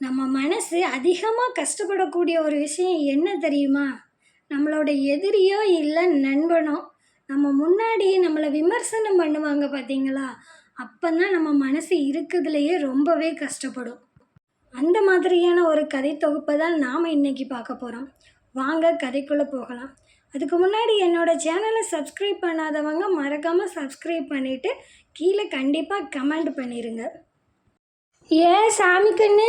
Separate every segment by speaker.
Speaker 1: நம்ம மனசு அதிகமாக கஷ்டப்படக்கூடிய ஒரு விஷயம் என்ன தெரியுமா? நம்மளோட எதிரியோ இல்லை நண்பனோ நம்ம முன்னாடி நம்மளை விமர்சனம் பண்ணுவாங்க பார்த்தீங்களா அப்போ தான் நம்ம மனசு இருக்கிறதுலையே ரொம்பவே கஷ்டப்படும். அந்த மாதிரியான ஒரு கதை தொகுப்பை தான் நாம் இன்றைக்கி பார்க்க போகிறோம் வாங்க கதைக்குள்ளே போகலாம். அதுக்கு முன்னாடி என்னோடய சேனலை சப்ஸ்கிரைப் பண்ணாதவங்க மறக்காமல் சப்ஸ்கிரைப் பண்ணிவிட்டு கீழே கண்டிப்பாக கமெண்ட் பண்ணிடுங்க ஏன் சாமி கண்ணு.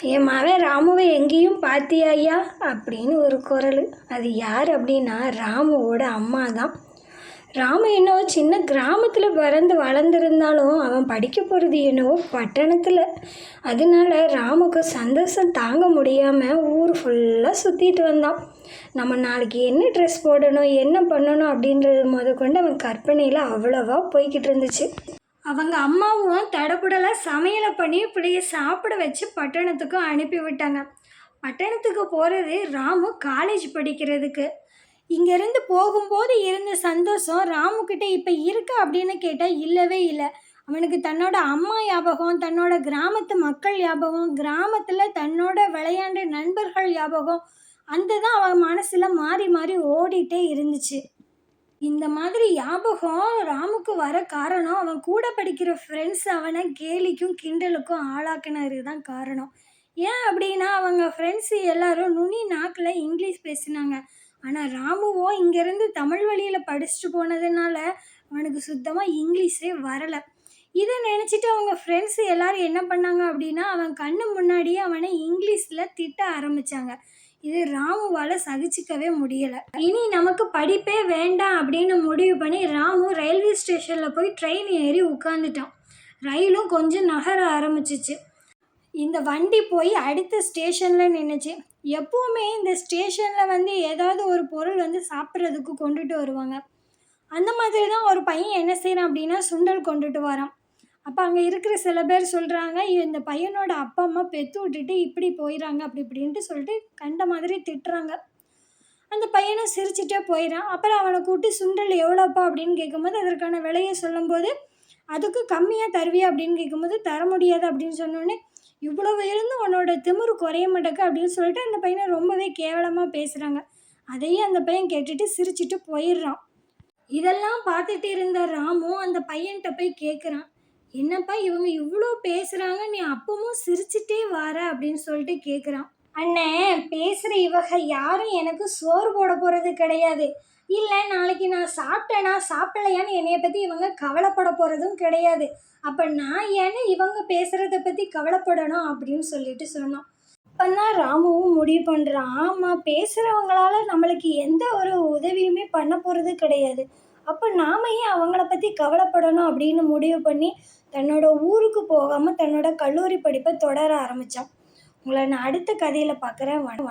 Speaker 1: என் மகன் ராமுவை எங்கேயும் பார்த்தியா ஐயா அப்படின்னு ஒரு குரல். அது யார் அப்படின்னா ராமுவோட அம்மா தான். ராமு என்னவோ சின்ன கிராமத்தில் பிறந்து வளர்ந்துருந்தாலும் அவன் படிக்க போகிறது என்னவோ பட்டணத்தில். அதனால ராமுக்கு சந்தோஷம் தாங்க முடியாமல் ஊர் ஃபுல்லாக சுற்றிட்டு வந்தான். நம்ம நாளைக்கு என்ன ட்ரெஸ் போடணும் என்ன பண்ணணும் அப்படின்றது முதக்கொண்டு அவன் கற்பனையில் அவ்வளோவா போய்கிட்டு இருந்துச்சு. அவங்க அம்மாவும் தடபுடலாக சமையலை பண்ணி பிள்ளைய சாப்பிட வச்சு பட்டணத்துக்கும் அனுப்பி விட்டாங்க. பட்டணத்துக்கு போகிறது ராமு காலேஜ் படிக்கிறதுக்கு. இங்கேருந்து போகும்போது இருந்த சந்தோஷம் ராமுக்கிட்ட இப்போ இருக்கா அப்படின்னு கேட்டால் இல்லவே இல்லை. அவனுக்கு தன்னோட அம்மா ஞாபகம் தன்னோட கிராமத்து மக்கள் ஞாபகம் கிராமத்தில் தன்னோட விளையாண்ட நண்பர்கள் ஞாபகம் அந்த தான் அவன் மனசில் மாறி மாறி ஓடிட்டே இருந்துச்சு. இந்த மாதிரி ஞாபகம் ராமுக்கு வர காரணம் அவன் கூட படிக்கிற ஃப்ரெண்ட்ஸ் அவனை கேலிக்கும் கிண்டலுக்கும் ஆளாக்கினது தான் காரணம். ஏன் அப்படின்னா அவங்க ஃப்ரெண்ட்ஸ் எல்லாரும் நுனி நாக்கில் இங்கிலீஷ் பேசினாங்க. ஆனால் ராமுவோ இங்கேருந்து தமிழ் வழியில் படிச்சுட்டு போனதுனால அவனுக்கு சுத்தமாக இங்கிலீஷே வரலை. இதை நினச்சிட்டு அவங்க ஃப்ரெண்ட்ஸ் எல்லோரும் என்ன பண்ணாங்க அப்படின்னா அவன் கண்ணு முன்னாடியே அவனை இங்கிலீஷில் திட்ட ஆரம்பித்தாங்க இது ராமுவால் சகிச்சிக்கவே முடியலை. இனி நமக்கு படிப்பே வேண்டாம் அப்படின்னு முடிவு பண்ணி ராமு ரயில்வே ஸ்டேஷனில் போய் ட்ரெயின் ஏறி உட்காந்துட்டான் ரயிலும் கொஞ்சம் நகர ஆரம்பிச்சிச்சு. இந்த வண்டி போய் அடுத்த ஸ்டேஷனில் நின்றுச்சு எப்போவுமே இந்த ஸ்டேஷனில் வந்து ஏதாவது ஒரு பொருள் வந்து சாப்பிட்றதுக்கு கொண்டுட்டு வருவாங்க. அந்த மாதிரி தான் ஒரு பையன் என்ன செய்கிறான் அப்படின்னா சுண்டல் கொண்டுட்டு வரான். அப்போ அங்கே இருக்கிற சில பேர் சொல்கிறாங்க இந்த பையனோட அப்பா அம்மா பெற்று விட்டுட்டு இப்படி போயிடறாங்க அப்படி இப்படின்ட்டு சொல்லிட்டு கண்ட மாதிரி திட்டுறாங்க. அந்த பையனும் சிரிச்சிட்டே போயிடான் அப்புறம் அவனை கூட்டி சுண்டல் எவ்வளோப்பா? அப்படின்னு கேட்கும்போது அதற்கான விலையை சொல்லும்போது அதுக்கு கம்மியாக தருவியா? அப்படின்னு கேட்கும்போது தர முடியாது அப்படின்னு சொன்னோடனே இவ்வளவு இருந்தும் உன்னோட திமிரு குறைய மாட்டேக்கு அப்படின்னு சொல்லிட்டு அந்த பையனை ரொம்பவே கேவலமாக பேசுகிறாங்க அதையும் அந்த பையன் கேட்டுட்டு சிரிச்சிட்டு போயிடுறான். இதெல்லாம் பார்த்துட்டு இருந்த ராமு அந்த பையன்கிட்ட போய் கேட்குறான் என்னப்பா இவங்க இவ்வளோ பேசுகிறாங்க நீ அப்பவும் சிரிச்சிட்டே வார அப்படின்னு சொல்லிட்டு கேட்குறான் அண்ணே பேசுகிற இவக யாரும் எனக்கு சோறு போட போகிறது கிடையாது. இல்லை நாளைக்கு நான் சாப்பிட்டேனா சாப்பிடலையான்னு என்னைய பற்றி இவங்க கவலைப்பட போகிறதும் கிடையாது. அப்போ நான் ஏன்னு இவங்க பேசுகிறத பற்றி கவலைப்படணும் அப்படின்னு சொல்லிட்டு சொன்னோம் அப்போதான் ராமுவும் முடிவு பண்ணுறான் ஆமாம் பேசுகிறவங்களால நம்மளுக்கு எந்த ஒரு உதவியுமே பண்ண போகிறது கிடையாது. அப்போ நாம ஏன் அவங்கள பற்றி கவலைப்படணும் அப்படின்னு முடிவு பண்ணி தன்னோட ஊருக்கு போகாமல் தன்னோட கல்லூரி படிப்பை தொடர ஆரம்பித்தான் உங்களை நான் அடுத்த கதையில் பார்க்குறேன்